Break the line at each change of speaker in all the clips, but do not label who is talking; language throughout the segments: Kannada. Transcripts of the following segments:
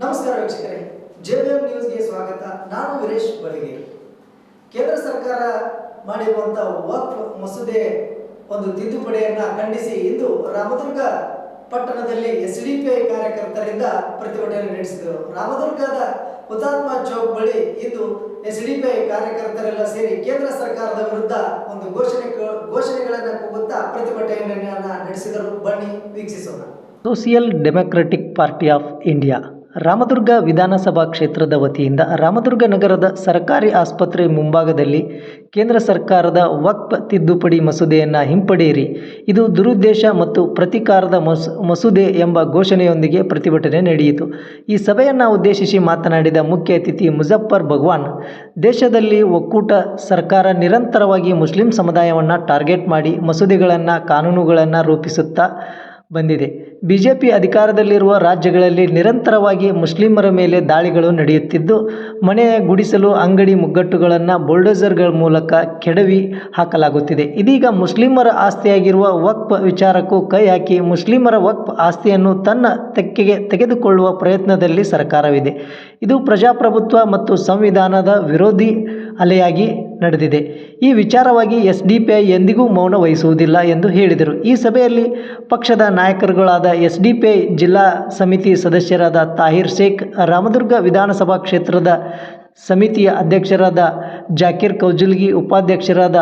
ನಮಸ್ಕಾರ ವೀಕ್ಷಕರೇ ಜೆಬಿಎಂ ನ್ಯೂಸ್ಗೆ ಸ್ವಾಗತ. ನಾನು ವೀರೇಶ್ ಬಳಿಗೆ ಕೇಂದ್ರ ಸರ್ಕಾರ ಮಾಡಿರುವಂತಹ ವಕ್ಫ್ ಮಸೂದೆ ಒಂದು ತಿದ್ದುಪಡಿಯನ್ನ ಖಂಡಿಸಿ ಇಂದು ರಾಮದುರ್ಗ ಪಟ್ಟಣದಲ್ಲಿ ಎಸ್ ಡಿ ಪಿ ಐ ಕಾರ್ಯಕರ್ತರಿಂದ ಪ್ರತಿಭಟನೆ ನಡೆಸಿದರು. ರಾಮದುರ್ಗದ ಹುತಾತ್ಮ ಚೌಕ್ ಬಳಿ ಇಂದು ಎಸ್ ಡಿ ಪಿ ಐ ಕಾರ್ಯಕರ್ತರೆಲ್ಲ ಸೇರಿ ಕೇಂದ್ರ ಸರ್ಕಾರದ ವಿರುದ್ಧ ಒಂದು ಘೋಷಣೆ ಘೋಷಣೆಗಳನ್ನು ಕೂಗುತ್ತಾ ಪ್ರತಿಭಟನೆಯನ್ನ ನಡೆಸಿದರು. ಬನ್ನಿ, ವೀಕ್ಷಿಸೋಣ.
Social Democratic Party of India. Ramdurg ವಿಧಾನಸಭಾ ಕ್ಷೇತ್ರದ ವತಿಯಿಂದ ರಾಮದುರ್ಗ ನಗರದ ಸರ್ಕಾರಿ ಆಸ್ಪತ್ರೆ ಮುಂಭಾಗದಲ್ಲಿ ಕೇಂದ್ರ ಸರ್ಕಾರದ ವಕ್ಫ್ ತಿದ್ದುಪಡಿ ಮಸೂದೆಯನ್ನು ಹಿಂಪಡೆಯಿರಿ. ಇದು ದುರುದ್ದೇಶ ಮತ್ತು ಪ್ರತಿಕಾರದ ಮಸ್, ಮಸೂದೆ ಎಂಬ ಘೋಷಣೆಯೊಂದಿಗೆ ಪ್ರತಿಭಟನೆ ನಡೆಯಿತು. ಈ ಸಭೆಯನ್ನು ಉದ್ದೇಶಿಸಿ ಮಾತನಾಡಿದ ಮುಖ್ಯ ಅತಿಥಿ ಮುಜಫರ್ ಭಗವಾನ್, ದೇಶದಲ್ಲಿ ಒಕ್ಕೂಟ ಸರ್ಕಾರ ನಿರಂತರವಾಗಿ ಮುಸ್ಲಿಂ ಸಮುದಾಯವನ್ನು ಟಾರ್ಗೆಟ್ ಮಾಡಿ ಮಸೂದೆಗಳನ್ನು ಕಾನೂನುಗಳನ್ನು ರೂಪಿಸುತ್ತಾ ಬಂದಿದೆ. ಬಿ ಜೆ ಪಿ ಅಧಿಕಾರದಲ್ಲಿರುವ ರಾಜ್ಯಗಳಲ್ಲಿ ನಿರಂತರವಾಗಿ ಮುಸ್ಲಿಮರ ಮೇಲೆ ದಾಳಿಗಳು ನಡೆಯುತ್ತಿದ್ದು, ಮನೆ ಗುಡಿಸಲು ಅಂಗಡಿ ಮುಗ್ಗಟ್ಟುಗಳನ್ನು ಬುಲ್ಡೋಸರ್ಗಳ ಮೂಲಕ ಕೆಡವಿ ಹಾಕಲಾಗುತ್ತಿದೆ. ಇದೀಗ ಮುಸ್ಲಿಮರ ಆಸ್ತಿಯಾಗಿರುವ ವಕ್ಫ್ ವಿಚಾರಕ್ಕೂ ಕೈ ಹಾಕಿ ಮುಸ್ಲಿಮರ ವಕ್ಫ್ ಆಸ್ತಿಯನ್ನು ತನ್ನ ತೆಕ್ಕೆಗೆ ತೆಗೆದುಕೊಳ್ಳುವ ಪ್ರಯತ್ನದಲ್ಲಿ ಸರ್ಕಾರವಿದೆ. ಇದು ಪ್ರಜಾಪ್ರಭುತ್ವ ಮತ್ತು ಸಂವಿಧಾನದ ವಿರೋಧಿ ಅಲೆಯಾಗಿ ನಡೆದಿದೆ. ಈ ವಿಚಾರವಾಗಿ ಎಸ್ ಡಿ ಪಿ ಐ ಎಂದಿಗೂ ಮೌನ ವಹಿಸುವುದಿಲ್ಲ ಎಂದು ಹೇಳಿದರು. ಈ ಸಭೆಯಲ್ಲಿ ಪಕ್ಷದ ನಾಯಕರುಗಳಾದ ಎಸ್ ಡಿ ಪಿ ಜಿಲ್ಲಾ ಸಮಿತಿ ಸದಸ್ಯರಾದ ತಾಹಿರ್ ಶೇಖ್, ರಾಮದುರ್ಗ ವಿಧಾನಸಭಾ ಕ್ಷೇತ್ರದ ಸಮಿತಿಯ ಅಧ್ಯಕ್ಷರಾದ ಜಾಕೀರ್ ಕೌಜುಲ್ಗಿ, ಉಪಾಧ್ಯಕ್ಷರಾದ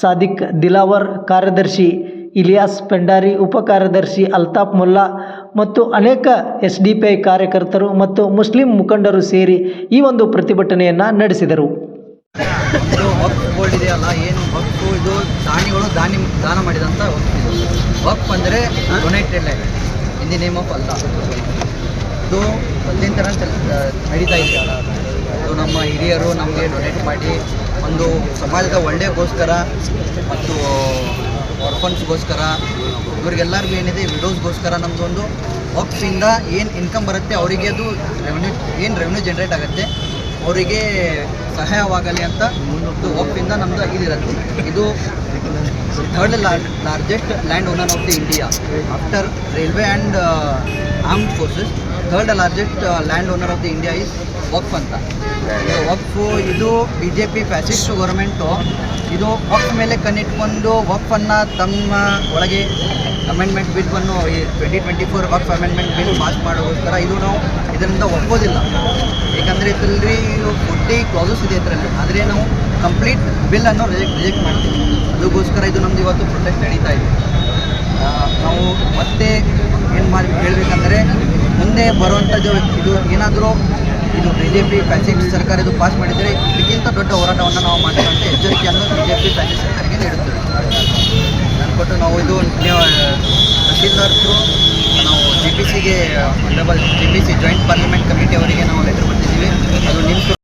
ಸಾದಿಕ್ ದಿಲಾವರ್, ಕಾರ್ಯದರ್ಶಿ ಇಲಿಯಾಸ್ ಪೆಂಡಾರಿ, ಉಪ ಕಾರ್ಯದರ್ಶಿ ಅಲ್ತಾಫ್ ಮುಲ್ಲಾ ಮತ್ತು ಅನೇಕ ಎಸ್ ಡಿ ಪಿ ಐ ಕಾರ್ಯಕರ್ತರು ಮತ್ತು ಮುಸ್ಲಿಂ ಮುಖಂಡರು ಸೇರಿ ಈ ಒಂದು ಪ್ರತಿಭಟನೆಯನ್ನು ನಡೆಸಿದರು.
ವಕ್ಫ್ ಬೋರ್ಡ್ ಇದೆಯಲ್ಲ ಏನು ಹಕ್ಕು ಇದು ದಾನಿಗಳು ದಾನಿ ದಾನ ಮಾಡಿದಂಥ ವಕ್ಫ್ ಇದು. ವಕ್ಫ್ ಅಂದರೆ donated land in the name of Allah ಇದು ಮೊದಲಿನ ಥರ ನಡೀತಾ ಇದೆ. ಇದು ನಮ್ಮ ಹಿರಿಯರು ನಮಗೆ ಡೊನೇಟ್ ಮಾಡಿ ಒಂದು ಸಮಾಜದ ಒಳ್ಳೆಗೋಸ್ಕರ ಮತ್ತು ಆರ್ಫನ್ಸ್ಗೋಸ್ಕರ ಇವ್ರಿಗೆಲ್ಲರಿಗೂ ಏನಿದೆ ವಿಡೋಸ್ಗೋಸ್ಕರ ನಮ್ಮದೊಂದು ವಕ್ಫಿಂದ ಏನು ಇನ್ಕಮ್ ಬರುತ್ತೆ ಅವರಿಗೆ ಅದು ರೆವೆನ್ಯೂ ಏನು ರೆವೆನ್ಯೂ ಜನ್ರೇಟ್ ಆಗುತ್ತೆ ಅವರಿಗೆ ಸಹಾಯವಾಗಲಿ ಅಂತ ಒಂದು ಒಪ್ಪಿಂದ ನಮ್ಮದು ಇದಿರುತ್ತೆ ಇದು third largest land owner of the India after railway and armed forces third largest land owner of the India is waqf ಅಂತ. ವಕ್ಫು ಇದು B J P fascist government ಇದು ವಕ್ಫ್ ಮೇಲೆ ಕಣ್ಣಿಟ್ಕೊಂಡು ವಕ್ಫನ್ನು ತಮ್ಮ ಒಳಗೆ ಅಮೆಂಡ್ಮೆಂಟ್ ಬಿಲ್ವನ್ನು ಈ twenty twenty four waqf amendment bill pass ಮಾಡೋಕ್ಕೋಸ್ಕರ ಇದು ನಾವು ಇದರಿಂದ ಒಪ್ಪೋದಿಲ್ಲ ಏಕೆಂದರೆ ಇದರಲ್ಲಿ ಫೋರ್ಟಿ ಕ್ಲಾಸಸ್ ಇದೆ ಇದರಲ್ಲಿ. ಆದರೆ ನಾವು ಕಂಪ್ಲೀಟ್ ಬಿಲ್ಲನ್ನು ರಿಜೆಕ್ಟ್ ರಿಜೆಕ್ಟ್ ಮಾಡ್ತೀವಿ. ಅದಕ್ಕೋಸ್ಕರ ಇದು ನಮ್ದು ಇವತ್ತು ಪ್ರೊಟೆಸ್ಟ್ ನಡೀತಾ ಇದೆ. ನಾವು ಮತ್ತೆ ಏನು ಮಾಡಿ, ಹೇಳಬೇಕಂದ್ರೆ ಮುಂದೆ ಬರುವಂಥದ್ದು ಇದು ಏನಾದರೂ ಇದು ಬಿ ಜೆ ಪಿ ಫ್ಯಾಸಿಸ್ಟ್ ಸರ್ಕಾರ ಇದು ಪಾಸ್ ಮಾಡಿದರೆ ಇದಕ್ಕಿಂತ ದೊಡ್ಡ ಹೋರಾಟವನ್ನು ನಾವು ಮಾಡ್ತೀವಿ ಅಂತ ಎಚ್ಚರಿಕೆಯನ್ನು ಬಿ ಜೆ ಪಿ ಫ್ಯಾಸಿಸ್ಟ್ ಸರ್ಕಾರಕ್ಕೆ ನೀಡುತ್ತೇವೆ. ಕೊಟ್ಟು ನಾವು ಇದು ತಹಶೀಲ್ದಾರ್ ಥ್ರೂ ನಾವು ಜಿ ಪಿ ಸಿಗೆ double G P C joint parliament committee ಅವರಿಗೆ ನಾವು ಲೆಟರ್ ಬರ್ತಿದ್ದೀವಿ ಅದು ನಿಮ್ಗೆ